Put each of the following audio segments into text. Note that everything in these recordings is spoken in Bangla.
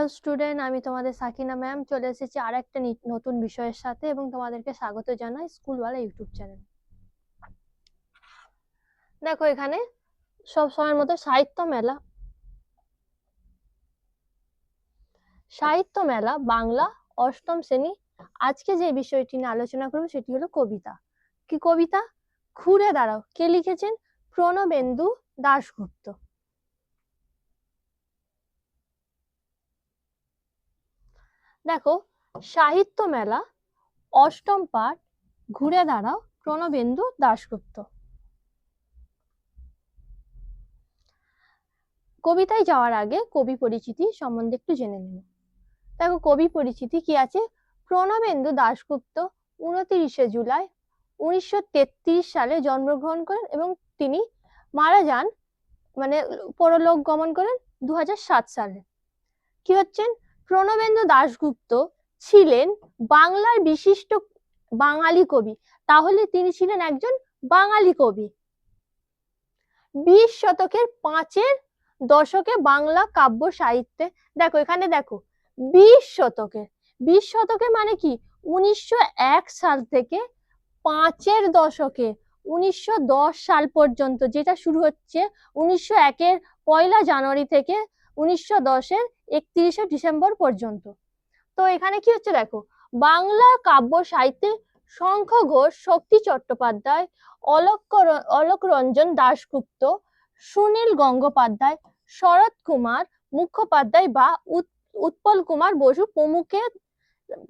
হ্যালো স্টুডেন্ট আমি তোমাদের সাকিনা ম্যাম চলে এসেছি আর একটা নতুন বিষয়ের সাথে এবং তোমাদেরকে স্বাগত জানাই স্কুলওয়ালা ইউটিউব চ্যানেল দেখো এখানে সব সময়ের মতো সাহিত্য মেলা। সাহিত্য মেলা বাংলা অষ্টম শ্রেণি। আজকে যে বিষয়টি নিয়ে আলোচনা করব সেটি হলো কবিতা। কি কবিতা? ঘুরে দাঁড়াও। কে লিখেছেন? প্রণবেন্দু দাশগুপ্ত। দেখো, সাহিত্য মেলা, অষ্টম পাঠ, ঘুরে দাঁড়াও, প্রণবেন্দু দাশগুপ্ত। কবিতায় যাওয়ার আগে কবি পরিচিতি সম্বন্ধে একটু জেনে নিন দেখো, কবি পরিচিতি কি আছে? প্রণবেন্দু দাশগুপ্ত উনতিরিশে জুলাই উনিশশো তেত্রিশ সালে জন্মগ্রহণ করেন এবং তিনি মারা যান মানে পরলোক গমন করেন দু হাজার সাত সালে। কি হচ্ছেন? প্রণবেন্দ্র দাশগুপ্ত ছিলেন বাংলার বিশিষ্ট বাঙালি কবি। তাহলে তিনি ছিলেন একজন বাঙালি কবি। বিশ শতকের পাঁচের দশকে বাংলা কাব্য সাহিত্যে, দেখো এখানে দেখো, বিশ শতকে বিশ শতকে মানে কি? উনিশশো এক সাল থেকে পাঁচের দশকে, উনিশশো দশ সাল পর্যন্ত, যেটা শুরু হচ্ছে উনিশশো একের পয়লা জানুয়ারি থেকে উনিশশো দশের একত্রিশে ডিসেম্বর পর্যন্ত। তো এখানে কি হচ্ছে দেখো, বাংলা কাব্য সাহিত্যে শঙ্খ ঘোষ, শক্তি চট্টোপাধ্যায় অলোক অলোক রঞ্জন দাশগুপ্ত, সুনীল গঙ্গোপাধ্যায়, শরৎ কুমার মুখোপাধ্যায় বা উৎপল কুমার বসু প্রমুখের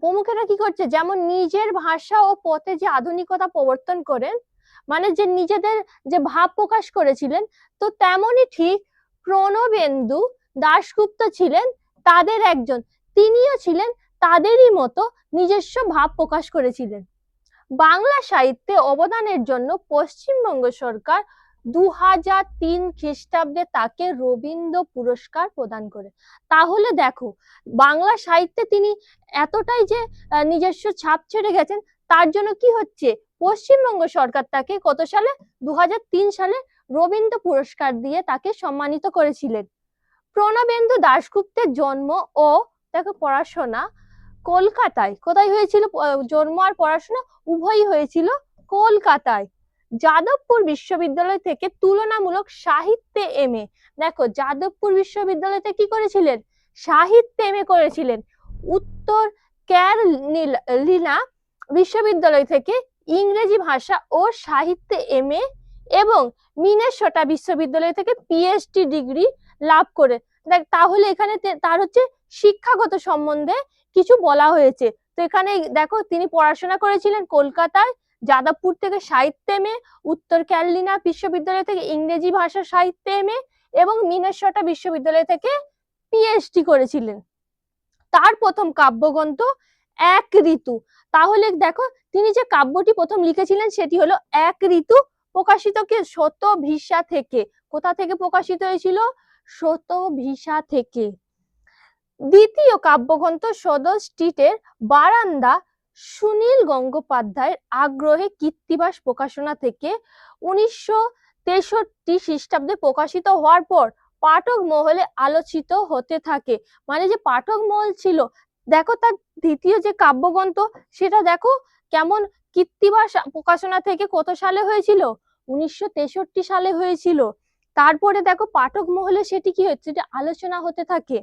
প্রমুখেরা কি করছে, যেমন নিজের ভাষা ও পথে যে আধুনিকতা প্রবর্তন করেন মানে যে নিজেদের যে ভাব প্রকাশ করেছিলেন, তো তেমনই ঠিক প্রণবেন্দু দাশগুপ্ত ছিলেন তাদের একজন। তিনিও ছিলেন তাদেরই মতো নিজস্ব ভাব প্রকাশ করেছিলেন। বাংলা সাহিত্যে অবদানের জন্য পশ্চিমবঙ্গ সরকার দু হাজার তিন খ্রিস্টাব্দে তাকে রবীন্দ্র পুরস্কার প্রদান করে। তাহলে দেখো, বাংলা সাহিত্যে তিনি এতটাই যে নিজস্ব ছাপ ছেড়ে গেছেন, তার জন্য কি হচ্ছে? পশ্চিমবঙ্গ সরকার তাকে কত সালে? দু হাজার তিন সালে রবীন্দ্র পুরস্কার দিয়ে তাকে সম্মানিত করেছিলেন। প্রণবেন্দু দাশগুপ্তের জন্ম ও দেখো পড়াশোনা কলকাতায়। কোথায় হয়েছিল? জন্ম আর পড়াশোনা উভয়ই হয়েছিল কলকাতায়। যাদবপুর বিশ্ববিদ্যালয় থেকে তুলনামূলক সাহিত্যে এম এ। দেখো, যাদবপুর বিশ্ববিদ্যালয়তে কি করেছিলেন? সাহিত্যে এম এ করেছিলেন। উত্তর ক্যারলিনা বিশ্ববিদ্যালয় থেকে ইংরেজি ভাষা ও সাহিত্যে এম এ এবং মিনেসোটা বিশ্ববিদ্যালয় থেকে পিএইচডি ডিগ্রি লাভ করে। দেখ, তাহলে এখানে তার হচ্ছে শিক্ষাগত সম্বন্ধে কিছু বলা হয়েছে। তো এখানে দেখো, তিনি পড়াশোনা করেছিলেন কলকাতায়, যাদবপুর থেকে সাহিত্যে এমে উত্তর ক্যারলিনা বিশ্ববিদ্যালয় থেকে ইংরেজি ভাষা সাহিত্যে এমে এবং মিনেসটা বিশ্ববিদ্যালয় থেকে পিএইচডি করেছিলেন। তার প্রথম কাব্যগ্রন্থ এক ঋতু। তাহলে দেখো, তিনি যে কাব্যটি প্রথম লিখেছিলেন সেটি হলো এক ঋতু প্রকাশিত কে শত ভিসা থেকে। কোথা থেকে প্রকাশিত হয়েছিল? শত ভিসা থেকে। দ্বিতীয় কাব্যগ্রন্থ সদর স্ট্রিটের বারান্দা সুনীল গঙ্গোপাধ্যায়ের আগ্রহে কীর্তিবাস প্রকাশনা থেকে উনিশশো তেষট্টি খ্রিস্টাব্দে প্রকাশিত হওয়ার পর পাঠক মহলে আলোচিত হতে থাকে। মানে যে পাঠক মহল ছিল, দেখো তার দ্বিতীয় যে কাব্যগ্রন্থ, সেটা দেখো কেমন কীর্তিবাস প্রকাশনা থেকে কত সালে হয়েছিল? উনিশশো তেষট্টি সালে হয়েছিল। তারপরে দেখো পাঠক মহলে সেটি কি হচ্ছে? যে আলোচনা হতে থাকে।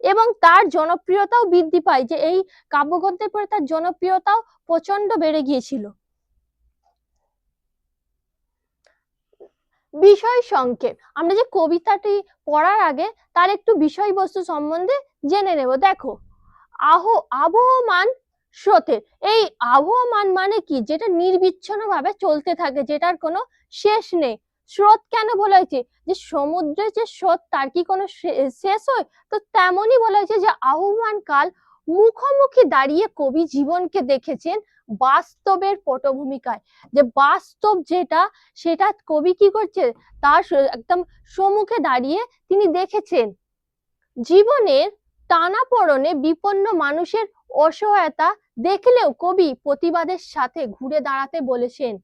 এবং তার জনপ্রিয়তাও বৃদ্ধি পায় যে এই কাব্যগ্রন্থের পরে তার জনপ্রিয়তাও প্রচণ্ড বেড়ে গিয়েছিল। বিষয় সংক্ষেপ। আমরা যে কবিতাটি পড়ার আগে তার একটু বিষয়বস্তু সম্বন্ধে জেনে নেব। দেখো, আহ, আবহমান স্রোতের। এই আবহমান মানে কি? যেটা নির্বিচ্ছন্ন ভাবে চলতে থাকে, যেটার কোনো শেষ নেই। স্রোত কেন বলা হয়েছে? যে সমুদ্রের যে স্রোত, তার কি কোনো শেষ হয়? তো তেমনই বলা হয়েছে যে আহ্বান কাল মুখোমুখি দাঁড়িয়ে কবি জীবনকে দেখেছেন বাস্তবের পটভূমিকায়। যে বাস্তব যেটা, সেটা কবি কি করছে? তার একদম সম্মুখে দাঁড়িয়ে তিনি দেখেছেন। জীবনের টানাপড়নে বিপন্ন মানুষের অসহায়তা দেখলেও কবি প্রতিবাদের সাথে ঘুরে দাঁড়াতে বলেছেন।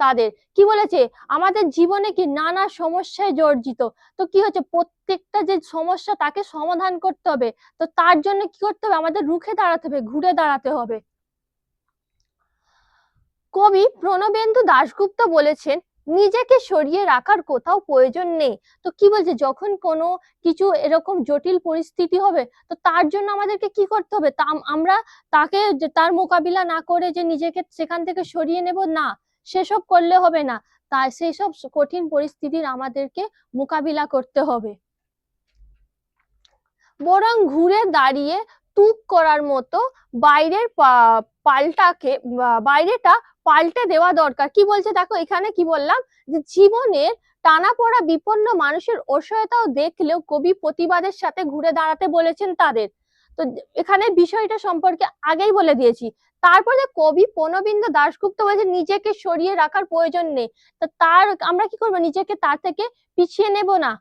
তাদের। কি বলেছে? আমাদের জীবনে কি নানা সমস্যায় জর্জিত? তো কি হচ্ছে? প্রত্যেকটা যে সমস্যা তাকে সমাধান করতে হবে। তো তার জন্য কি করতে হবে? আমাদের রুখে দাঁড়াতে হবে, ঘুরে দাঁড়াতে হবে। কবি প্রণবেন্দু দাশগুপ্ত বলেছেন, নিজেকে সরিয়ে রাখার কোথাও প্রয়োজন নেই। তো কি বলছে? যখন কোনো কিছু এরকম জটিল পরিস্থিতি হবে, তো তার জন্য আমাদেরকে কি করতে হবে? তা আমরা তাকে তার মোকাবিলা না করে যে নিজেকে সেখান থেকে সরিয়ে নেব, না। সেসব করলে হবে না। তাই সেই সব কঠিন পরিস্থিতির আমাদেরকে মোকাবিলা করতে হবে। বরং ঘুরে দাঁড়িয়ে তুক করার মতো বাইরের পাল্টাকে বাইরেটা পাল্টে দেওয়া দরকার। কি বলছে দেখো, এখানে কি বললাম? যে জীবনের টানাপোড়া বিপন্ন মানুষের অসহায়তাও দেখলেও কবি প্রতিবাদের সাথে ঘুরে দাঁড়াতে বলেছেন তাদের। তো এখানে বিষয়টা সম্পর্কে আগেই বলে দিয়েছি। তারপরে কবি প্রণবিন্দ দাশগুপ্ত বলছে, নিজেকে সরিয়ে রাখার প্রয়োজন নেই। তো তার, আমরা কি করব? নিজেকে তার থেকে পিছিয়ে নেব না।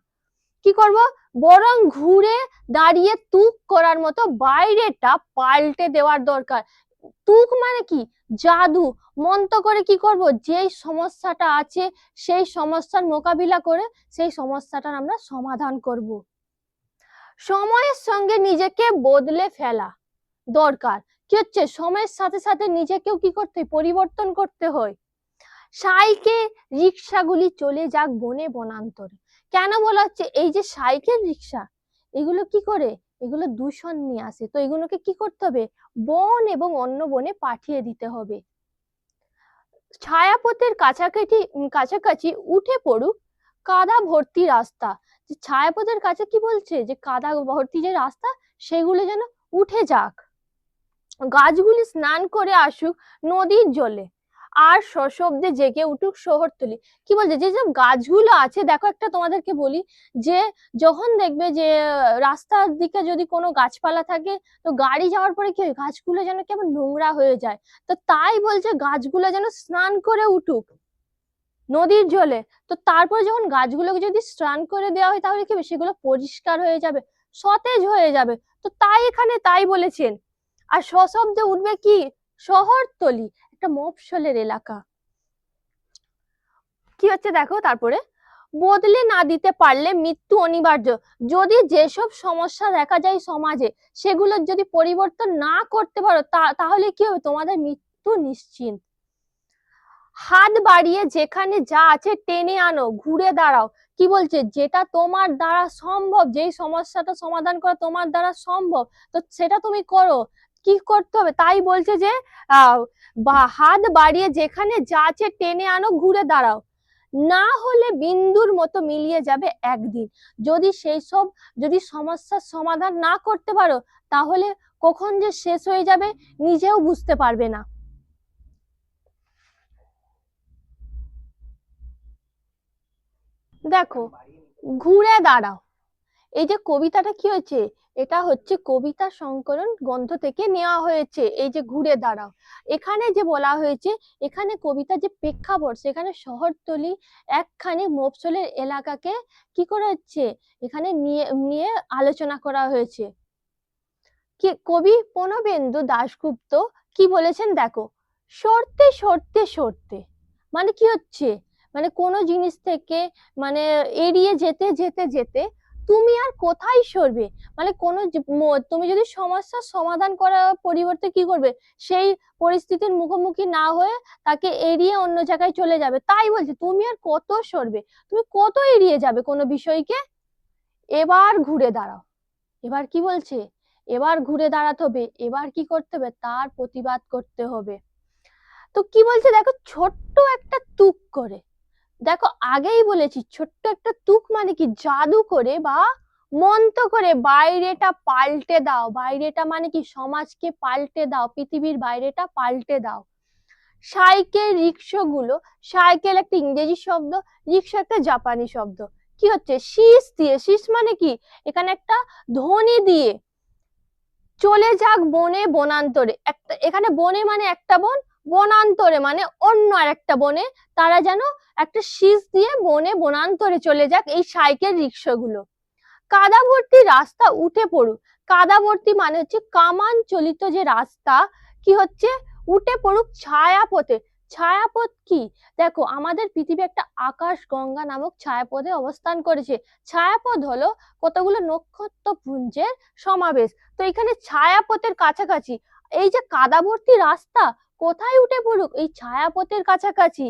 কি করব? বরং ঘুরে দাঁড়িয়ে তুক করার মতো বাইরেটা পাল্টে দেওয়ার দরকার। তুক মানে কি? জাদু। মন্ত্র করে কি করব? যেই সমস্যাটা আছে, সেই সমস্যার মোকাবিলা করে সেই সমস্যাটার আমরা সমাধান করব। সময়ের সঙ্গে নিজেকে বদলে ফেলা দরকার। কি হচ্ছে? সময়ের সাথে সাথে নিজেকেও কি করতে হয়? পরিবর্তন করতে হয়। সাইকেল রিক্সাগুলি চলে যাক বনে বনান্তরে। কেন বলা হচ্ছে? এই যে সাইকেল রিক্সা এগুলো কি করে? এগুলো দূষণ নিয়ে আসে। তো এগুলোকে কি করতে হবে? বন এবং অন্য বনে পাঠিয়ে দিতে হবে। ছায়াপথের কাছাকাছি কাছাকাছি উঠে পড়ুক কাদা ভর্তি রাস্তা। যে ছায়াপথের কাছে কি বলছে? যে কাদা ভর্তি যে রাস্তা, সেগুলো যেন উঠে যাক। গাছগুলি স্নান করে আসুক নদীর জলে। আর সশব্দে জেগে উঠুক শহরতলি। কি বলছে? যে সব গাছগুলো আছে, দেখো একটা তোমাদেরকে বলি, যে যখন দেখবে যে রাস্তার দিকে যদি কোনো গাছপালা থাকে, তো গাড়ি যাওয়ার পরে কি হয়? গাছগুলো যেন কেমন নোংরা হয়ে যায়। তো তাই বলছে গাছগুলো যেন স্নান করে উঠুক। নদীর জলে। তো তারপর যখন গাছগুলোকে যদি স্নান করে দেওয়া হয়, তাহলে কি সেগুলো পরিষ্কার হয়ে যাবে, সতেজ হয়ে যাবে। তো তাই এখানে তাই বলেছেন। আর সশব্দে উঠবে কি? শহরতলি, একটা মফসলের এলাকা। কি হচ্ছে দেখো তারপরে? বদলে না দিতে পারলে মৃত্যু অনিবার্য। যদি যেসব সমস্যা দেখা যায় সমাজে, সেগুলোর যদি পরিবর্তন না করতে পারো তাহলে কি হবে? তোমাদের মৃত্যু নিশ্চিন্ত। হাত বাড়িয়ে যেখানে যা আছে টেনে আনো, ঘুরে দাঁড়াও। কি বলছে? যেটা তোমার দ্বারা সম্ভব, যেই সমস্যাটা সমাধান করা তোমার দ্বারা সম্ভব, তো সেটা তুমি করো। কি করতে হবে? তাই বলছে যে হাত বাড়িয়ে যেখানে যা আছে টেনে আনো, ঘুরে দাঁড়াও। না হলে বিন্দুর মতো মিলিয়ে যাবে একদিন। যদি সেই সব যদি সমস্যার সমাধান না করতে পারো, তাহলে কখন যে শেষ হয়ে যাবে নিজেও বুঝতে পারবে না। দেখো, ঘুরে দাঁড়াও। এই যে কবিতাটা কি হয়েছে? এটা হচ্ছে কবিতা সংকলন গ্রন্থ থেকে নেওয়া হয়েছে। এই যে ঘুরে দাঁড়াও। এখানে যে বলা হয়েছে, এখানে কবিতা যে প্রেক্ষাপট, সেখানে শহরতলি একখানি মফসলের এলাকাকে কি করা হচ্ছে? এখানে নিয়ে নিয়ে আলোচনা করা হয়েছে। কি, কবি প্রণবেন্দু দাশগুপ্ত কি বলেছেন দেখো, সরতে সরতে সরতে। মানে কি হচ্ছে? মানে কোনো জিনিস থেকে মানে এড়িয়ে যেতে যেতে যেতে তুমি আর কোথায় সরবে? মানে কোনো তুমি যদি সমস্যার সমাধান করার পরিবর্তে কি করবে? সেই পরিস্থিতির মুখোমুখি না হয়ে তাকে এড়িয়ে অন্য জায়গায় চলে যাবে। তাই বলছে, তুমি আর কত সরবে? তুমি কত এড়িয়ে যাবে কোনো বিষয়কে? এবার ঘুরে দাঁড়াও। এবার কি বলছে? এবার ঘুরে দাঁড়াতে হবে। এবার কি করতে হবে? তার প্রতিবাদ করতে হবে। তো কি বলছে দেখো? ছোট্ট একটা তুক করে। দেখো, আগেই বলেছি, ছোট্ট একটা তুক মানে কি? জাদু করে বা মন্ত্র করে বাইরেটা পাল্টে দাও। বাইরেটা মানে কি? সমাজকে পাল্টে দাও, পৃথিবীর বাইরেটা পাল্টে দাও। সাইকেল রিক্সা গুলো সাইকেল একটা ইংরেজি শব্দ, রিক্সা একটা জাপানি শব্দ। কি হচ্ছে? শীষ দিয়ে, শীষ মানে কি? এখানে একটা ধ্বনি দিয়ে। চলে যাক বনে বনান্তরে। একটা, এখানে বনে মানে একটা বন বনান্তরে মানে অন্য আর একটা বনে, তারা যেন একটা শীষ দিয়ে বনে বনান্তরে চলে যাক এই সাইকেল রিক্সাগুলো। কাদা রাস্তা উঠে পড়ুক। কাদা ভর্তি মানে হচ্ছে কামান চলিত যে রাস্তা, কি হচ্ছে? উঠে পড়ুক ছায়া পথে ছায়াপথ কি? দেখো, আমাদের পৃথিবী একটা আকাশ গঙ্গা নামক ছায়াপথে অবস্থান করেছে। ছায়াপথ হলো কতগুলো নক্ষত্র পুঞ্জের সমাবেশ। তো এখানে ছায়াপথের কাছাকাছি, এই যে কাদাভর্তি রাস্তা কোথায় উঠে পড়ুক এই ছায়াপথের কাছাকাছি?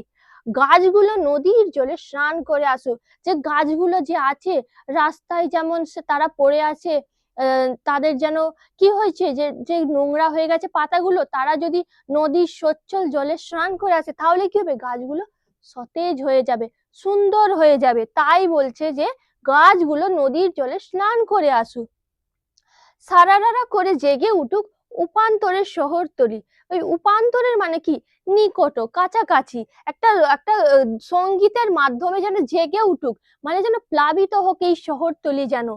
গাছগুলো নদীর জলে স্নান করে আসুক। যে গাছগুলো যে আছে, রাস্তায় যেমন তারা পড়ে আছে তাদের যেন কি হয়েছে? যে যে নোংরা হয়ে গেছে পাতাগুলো, তারা যদি নদীর সচ্ছল জলে স্নান করে আসে, তাহলে কি হবে? গাছগুলো সতেজ হয়ে যাবে, সুন্দর হয়ে যাবে। তাই বলছে যে, গাছগুলো নদীর জলে স্নান করে আসুক। সারারারা করে জেগে উঠুক উপান্তরের শহরতলি ওই উপান্তরের মানে কি? নিকট কাছাকাছি। একটা একটা সঙ্গীতের মাধ্যমে যেন জেগে উঠুক মানে যেন প্লাবিত হোক এই শহরতলি যেন।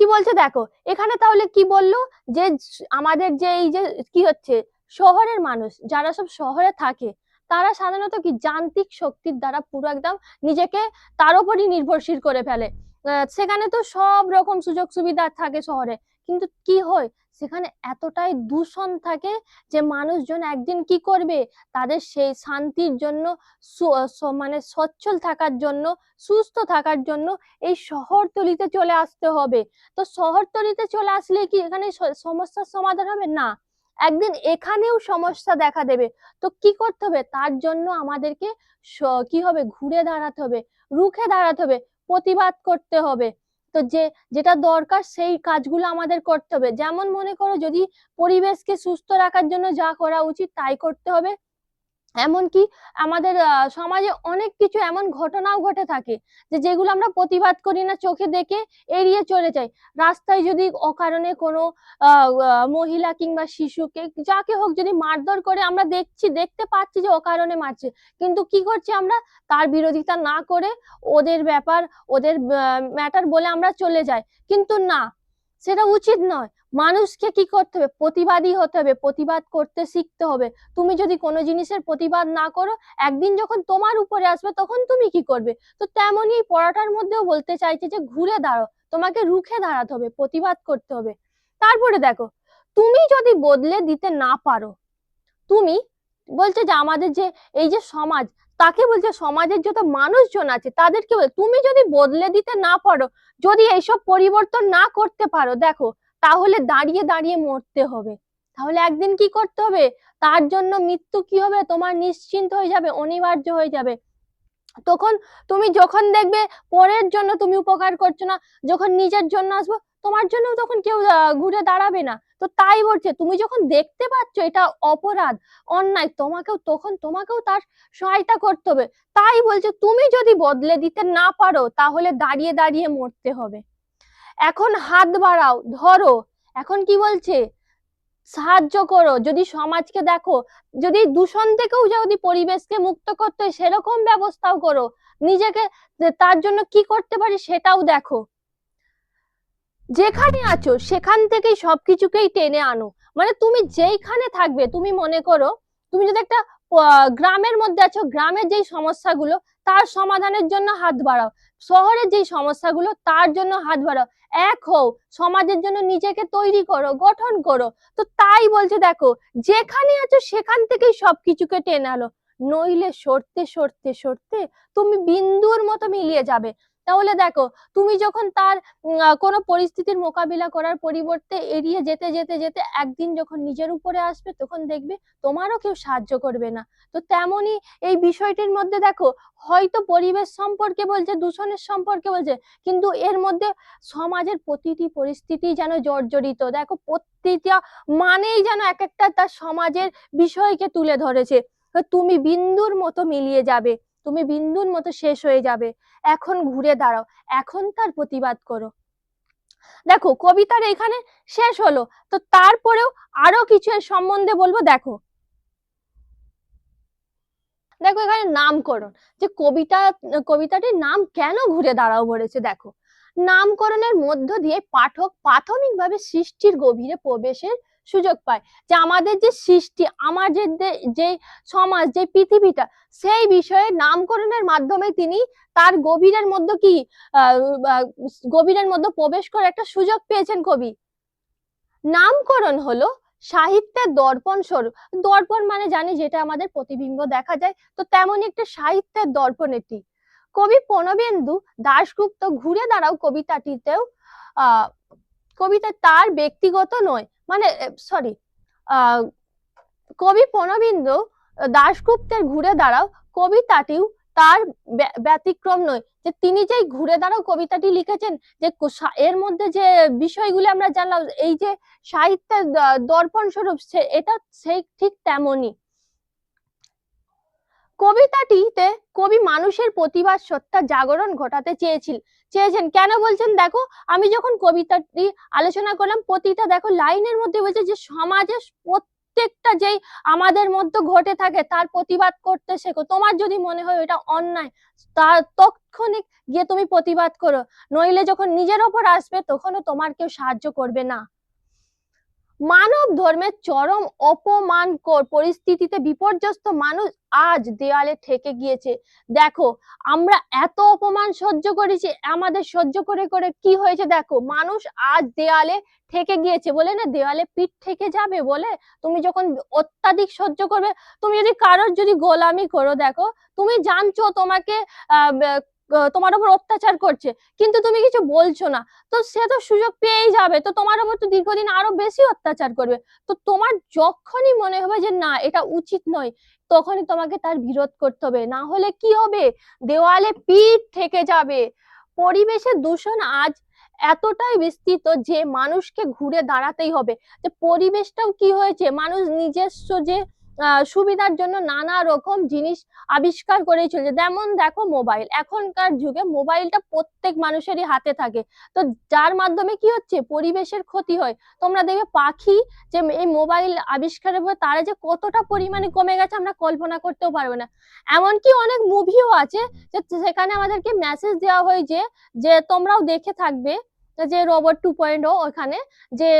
কি বলছে দেখো, এখানে তাহলে কি বলল? যে, আমাদের যে, এই যে, কি হচ্ছে? শহরের মানুষ, যারা সব শহরে থাকে, তারা সাধারণত কি? যান্ত্রিক শক্তির দ্বারা পুরো একদম নিজেকে তার উপরই নির্ভরশীল করে ফেলে। সেখানে তো সব রকম সুযোগ সুবিধা থাকে শহরে। কিন্তু কি হয়? সেখানে এতটাই দূষণ থাকে যে মানুষজন একদিন কি করবে? তাদের সেই শান্তির জন্য মানে সচ্ছল থাকার জন্য, সুস্থ থাকার জন্য এই শহরতলিতে চলে আসতে হবে। তো শহরতলিতে চলে আসলে কি এখানে সমস্যার সমাধান হবে? না। একদিন এখানেও সমস্যা দেখা দেবে। তো কি করতে হবে? তার জন্য আমাদেরকে কি হবে? ঘুরে দাঁড়াতে হবে, রুখে দাঁড়াতে হবে, প্রতিবাদ করতে হবে। তো যে, যেটা দরকার সেই কাজগুলো আমাদের করতে হবে। যেমন মনে করো যদি পরিবেশকে সুস্থ রাখার জন্য যা করা উচিত তাই করতে হবে। এমনকি আমাদের সমাজে অনেক কিছু এমন ঘটনাও ঘটে থাকে যে যেগুলো আমরা প্রতিবাদ করি না, চোখে দেখে এড়িয়ে চলে যাই। রাস্তায় যদি অকারণে কোনো মহিলা কিংবা শিশুকে যাকে হোক যদি মারধর করে আমরা দেখছি, দেখতে পাচ্ছি যে অকারণে মারছে, কিন্তু কি করছি আমরা? তার বিরোধিতা না করে ওদের ব্যাপার, ওদের ম্যাটার বলে আমরা চলে যাই। কিন্তু না সেটা উচিত নয়। মানুষকে কি করতে হবে? প্রতিবাদী হতে হবে, প্রতিবাদ করতে শিখতে হবে। তুমি যদি কোনো জিনিসের প্রতিবাদ না করো, একদিন যখন তোমার উপরে আসবে, তখন তুমি কি করবে? তো তেমনই এই পড়াটার মধ্যেও বলতে চাইছে যে, ঘুরে দাঁড়ো তোমাকে রুখে দাঁড়াতে হবে, প্রতিবাদ করতে হবে। তারপরে দেখো, তুমি যদি বদলে দিতে না পারো, তুমি বলছে যে, আমাদের যে, এই যে সমাজ তাকে বলছে, সমাজের যত মানুষজন আছে, তাদেরকে তুমি যদি বদলে দিতে না পারো, যদি এইসব পরিবর্তন না করতে পারো, দেখো, তাহলে দাঁড়িয়ে দাঁড়িয়ে মরতে হবে। তাহলে একদিন কি করতে হবে? তার জন্য মৃত্যু কি হবে? তোমার নিশ্চিন্ত হয়ে যাবে, অনিবার্য হয়ে যাবে। তখন তুমি যখন দেখবে পরের জন্য তুমি উপকার করছ না, যখন নিজের জন্য আসব, তোমার জন্য তখন কেউ ঘুরে দাঁড়াবে না। তো তাই বলছে, তুমি যখন দেখতে পাচ্ছ এটা অপরাধ, অন্যায়, তোমাকেও তখন তোমাকেও তার সহায়তা করতে হবে। তাই বলছে, তুমি যদি বদলে দিতে না পারো, তাহলে দাঁড়িয়ে দাঁড়িয়ে মরতে হবে। এখন হাত বাড়াও, ধরো, এখন কি বলছে? সাহায্য করো, যদি সমাজকে দেখো, যদি দূষণ থেকেও যদি পরিবেশকে মুক্ত করতে সেরকম ব্যবস্থাও করো। নিজেকে তার জন্য কি করতে পারি সেটাও দেখো। যেখানে আছো, সেখান থেকেই সবকিছুকেই টেনে আনো। মানে তুমি যেইখানে থাকবে, তুমি মনে করো, তুমি যদি একটা গ্রামের মধ্যে আছো, গ্রামের যেই সমস্যাগুলো, তার সমাধানের জন্য হাত বাড়াও। শহরের যেই সমস্যাগুলো, তার জন্য হাত বাড়াও। এক হও, সমাজের জন্য নিজেকে তৈরি করো, গঠন করো। তো তাই বলছে, দেখো, যেখানে আছো, সেখান থেকেই সবকিছুকে টেনে আনো। নইলে সরতে সরতে সরতে তুমি বিন্দুর মতো মিলিয়ে যাবে। তাহলে দেখো, তুমি যখন তার কোনো পরিস্থিতির মোকাবিলা করার পরিবর্তে এড়িয়ে যেতে যেতে যেতে একদিন যখন নিজের উপরে আসবে, তখন দেখবে তোমারও কেউ সাহায্য করবে না। তো তেমনি এই বিষয়টির মধ্যে দেখো, হয়তো পরিবেশ সম্পর্কে বলছে, দূষণের সম্পর্কে বলছে, কিন্তু এর মধ্যে সমাজের প্রতিটি পরিস্থিতি যেন জর্জরিত। দেখো, প্রতিটা মানেই যেন এক একটা তার সমাজের বিষয়কে তুলে ধরেছে। তুমি বিন্দুর মতো মিলিয়ে যাবে। তুমি বিন্দুর মতো শেষ হয়ে যাবে। এখন ঘুরে দাঁড়াও, এখন তার প্রতিবাদ করো। দেখো, কবিতার এখানে শেষ হলো, তো তারপরেও আরও কিছু এর সম্বন্ধে বলব, দেখো। দেখো, এখানে নামকরণ, যে কবিতা, কবিতাটির নাম কেন ঘুরে দাঁড়াও বলেছে, দেখো। নামকরণের মধ্য দিয়ে পাঠক প্রাথমিকভাবে সৃষ্টির গভীরে প্রবেশের সুযোগ পায়। যে আমাদের যে সৃষ্টি, আমার যে- যে সমাজ, যে পৃথিবীটা, সেই বিষয়ে নামকরণের মাধ্যমে তিনি তার গভীরের মধ্যে কি গভীরের মধ্যে প্রবেশ করার একটা সুযোগ পেয়েছেন কবি। নামকরণ হলো সাহিত্যের দর্পণ স্বরূপ। দর্পণ মানে জানি যেটা আমাদের প্রতিবিম্ব দেখা যায়, তো তেমনই একটা সাহিত্যের দর্পণ এটি। কবি প্রণবেন্দু দাশগুপ্ত ঘুরে দাঁড়াও কবিতাটিতেও আহ কবিতা তার ব্যক্তিগত নয় মানে সরি কবি প্রণবেন্দু দাশগুপ্তের ঘুরে দাঁড়াও, কবিতাটিও তার ব্য- ব্যতিক্রম নয়। যে তিনি যেই ঘুরে দাঁড়াও কবিতাটি লিখেছেন, যে এর মধ্যে যে বিষয়গুলি আমরা জানলাম, এই যে সাহিত্যের দর্পণ স্বরূপ এটা সেই ঠিক তেমনই। কবিতাটিতে কবি মানুষের প্রতিবাদ সত্তা জাগরণ ঘটাতে চেয়েছিল। চেয়েছেন। কেন বলছেন? দেখো, আমি যখন কবিতাটি আলোচনা করলাম, প্রতিটা দেখো লাইনের মধ্যে বলছে যে, সমাজে প্রত্যেকটা যেই আমাদের মধ্যে ঘটে থাকে, তার প্রতিবাদ করতে শেখো। তোমার যদি মনে হয় এটা অন্যায়, তা তৎক্ষণিক গিয়ে তুমি প্রতিবাদ করো। নইলে যখন নিজের ওপর আসবে, তখনও তোমার কেউ সাহায্য করবে না। মানব ধর্মের চরম অপমানকর পরিস্থিতিতে বিপর্যস্ত মানুষ আজ দেয়ালে ঠেকে গিয়েছে। দেখো আমরা এত অপমান সহ্য করেছি আমাদের সহ্য করে করে কি হয়েছে দেখো মানুষ আজ দেয়ালে ঠেকে গিয়েছে বলে না দেওয়ালে পিঠ থেকে যাবে বলে? তুমি যখন অত্যাধিক সহ্য করবে তুমি যদি কারোর যদি গোলামি করো দেখো তুমি জানছো তোমাকে আহ, তোমার উপর অত্যাচার করছে। কিন্তু তুমি কিছু বলছো না। তো সে তো সুযোগ পেয়েই যাবে। তো তোমার উপর তো দীর্ঘদিন আরও বেশি অত্যাচার করবে। তো তোমার যখনই মনে হবে যে, না, এটা উচিত নয়, তখনই তোমাকে তার বিরোধ করতে হবে। না হলে কি হবে? দেওয়ালে পিঠ থেকে যাবে। পরিবেশের দূষণ আজ এতটাই বিস্তৃত যে, মানুষকে ঘুরে দাঁড়াতেই হবে। যে, পরিবেশটাও কি হয়েছে? মানুষ নিজস্ব যে সুবিধার জন্য নানা রকম জিনিস আবিষ্কার করে চলেছে। যেমন দেখো মোবাইল, এখনকার যুগে মোবাইলটা প্রত্যেক মানুষেরই হাতে থাকে। তো যার মাধ্যমে কি হচ্ছে? পরিবেশের ক্ষতি হয়। তোমরা দেখবে পাখি যে এই মোবাইল আবিষ্কারের পর তারা যে কতটা পরিমাণে কমে গেছে আমরা কল্পনা করতেও পারব না। এমনকি অনেক মুভিও আছে যে সেখানে আমাদেরকে মেসেজ দেওয়া হয় যে যে তোমরাও দেখে থাকবে। যে রোবট টু পয়েন্ট ওখানে যে,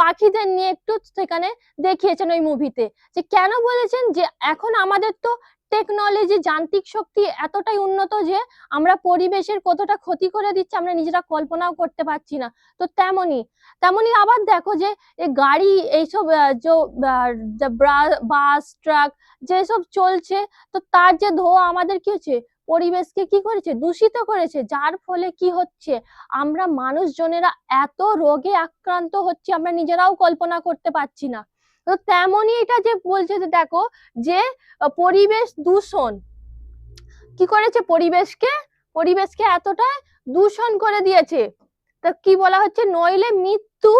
পাখিদের নিয়ে একটু সেখানে দেখিয়েছেন ওই মুভিতে যে কেন বলেছেন যে এখন আমাদের তো টেকনোলজি যান্ত্রিক শক্তি এতটাই উন্নত যে আমরা পরিবেশের কতটা ক্ষতি করে দিচ্ছে আমরা নিজেরা কল্পনাও করতে পারছি না। তো তেমনি তেমনি আবার দেখো যে গাড়ি এইসব বাস ট্রাক যেসব চলছে তো তার যে ধোঁয়া আমাদের কি হচ্ছে? পরিবেশকে কি করেছে? দূষিত করেছে। যার ফলে কি হচ্ছে? আমরা মানুষজনেরা এত রোগে আক্রান্ত হচ্ছি, আমরা নিজেরাও কল্পনা করতে পারছি না। তো তেমনই এটা যে বলছে যে দেখো, যে পরিবেশ দূষণ, কি করেছে পরিবেশকে? পরিবেশকে এতটা দূষণ করে দিয়েছে। তা কি বলা হচ্ছে? নইলে মৃত্যু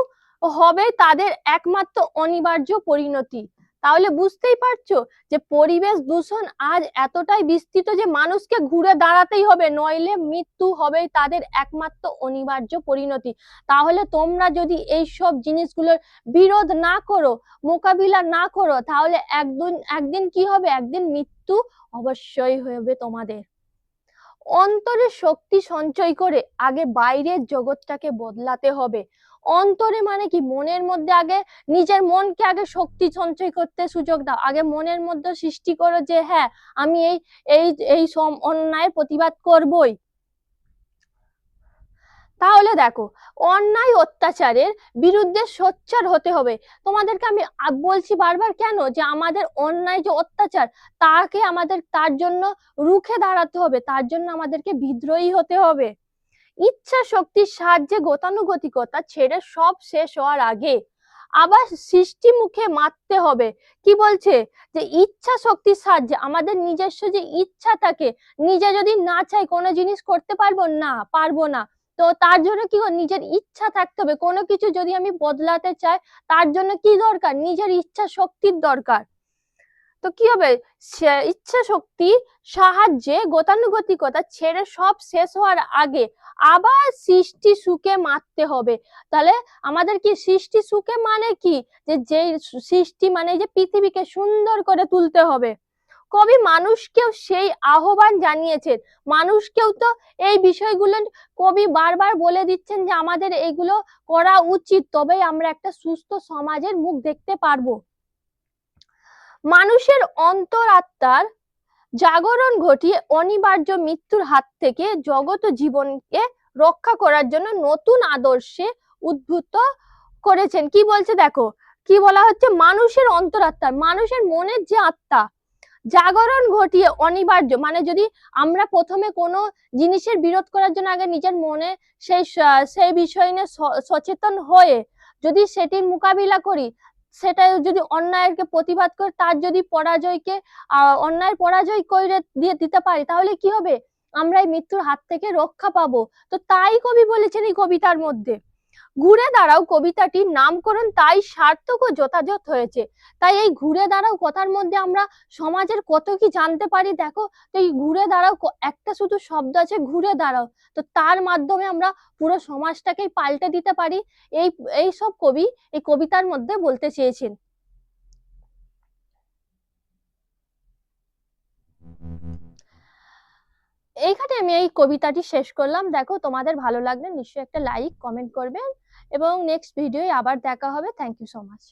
হবে তাদের একমাত্র অনিবার্য পরিণতি। তাহলে বুঝতেই পারছ যে পরিবেশ দূষণ আজ এতটাই বিস্তৃত যে মানুষকে ঘুরে দাঁড়াতেই হবে, নইলে মৃত্যু হবেই তাদের একমাত্র অনিবার্য পরিণতি। তাহলে তোমরা যদি এই সব জিনিসগুলোর বিরোধ না করো, মোকাবিলা না করো, তাহলে একদিন একদিন কি হবে? একদিন মৃত্যু অবশ্যই হবে তোমাদের। অন্তরে শক্তি সঞ্চয় করে আগে বাইরের জগৎটাকে বদলাতে হবে। অন্তরে মানে কি? মনের মধ্যে আগে নিজের মনকে আগে শক্তি সঞ্চয় করতে সুযোগ দাও। আগে মনের মধ্যে সৃষ্টি করো যে হ্যাঁ আমি এই এই এই অন্যায়ের প্রতিবাদ করবই। তাহলে দেখো, অন্যায় অত্যাচারের বিরুদ্ধে সোচ্চার হতে হবে। তোমাদেরকে আমি বলছি বারবার কেন? যে আমাদের অন্যায় যে অত্যাচার, তাকে আমাদের, তার জন্য রুখে দাঁড়াতে হবে। তার জন্য আমাদেরকে বিদ্রোহী হতে হবে। ইচ্ছা শক্তির সাহায্যে গতানুগতিকতা ছেড়ে সব শেষ হওয়ার আগে আবার সৃষ্টি মুখে মারতে হবে। কি বলছে? যে ইচ্ছা শক্তির সাহায্যে আমাদের নিজস্ব যে ইচ্ছা থাকে, নিজে যদি না চাই কোনো জিনিস করতে পারব না পারব না। তো তার জন্য কি নিজের ইচ্ছা থাকতে হবে। কোনো কিছু যদি আমি বদলাতে চাই, তার জন্য কি দরকার? নিজের ইচ্ছা শক্তির দরকার। তো কি হবে? ইচ্ছা শক্তি সাহায্যে গতানুগতিকতা ছেড়ে সব শেষ হওয়ার আগে আবার সৃষ্টি সুখে মারতে হবে। তাহলে আমাদের কি সৃষ্টি সুখে মানে কি? যে যেই সৃষ্টি মানে যে পৃথিবীকে সুন্দর করে তুলতে হবে। কবি মানুষকেও সেই আহ্বান জানিয়েছেন। মানুষকেও তো এই বিষয়গুলো কবি বারবার বলে দিচ্ছেন যে আমাদের এগুলো করা উচিত, তবেই আমরা একটা সুস্থ সমাজের মুখ দেখতে পারব। মানুষের অন্তরাত্মার জাগরণ ঘটিয়ে অনিবার্য মৃত্যুর হাত থেকে জগত জীবনকে রক্ষা করার জন্য নতুন আদর্শে উদ্ভূত করেছেন। কি বলছে দেখো? কি বলা হচ্ছে? মানুষের অন্তরাত্মা, মানুষের মনের যে আত্মা। জাগরণ ঘটিয়ে অনিবার্য মানে যদি আমরা প্রথমে কোনো জিনিসের বিরোধ করার জন্য আগে নিজের মনে সেই সেই বিষয় নিয়ে সচেতন হয়ে যদি সেটির মোকাবিলা করি সেটা যদি অন্যায়কে প্রতিবাদ করে, তার যদি পরাজয়কে আহ অন্যায়ের পরাজয় করে দিয়ে দিতে পারি, তাহলে কি হবে? আমরা এই মৃত্যুর হাত থেকে রক্ষা পাবো। তো তাই কবি বলেছেন এই কবিতার মধ্যে। ঘুরে দাঁড়াও, কবিতাটির নামকরণ তাই সার্থক ও যথাযথ হয়েছে। তাই এই ঘুরে দাঁড়াও কথার মধ্যে আমরা সমাজের কত কি জানতে পারি, দেখো? তো এই ঘুরে দাঁড়াও একটা শুধু শব্দ আছে, ঘুরে দাঁড়াও। তো তার মাধ্যমে আমরা পুরো সমাজটাকেই পাল্টে দিতে পারি। এই এই সব কবি এই কবিতার মধ্যে বলতে চেয়েছেন। এইখানে আমি এই কবিতাটি শেষ করলাম। দেখো, তোমাদের ভালো লাগলে নিশ্চয়ই একটা লাইক কমেন্ট করবেন। এবং নেক্সট ভিডিওয় আবার দেখা হবে। Thank you so much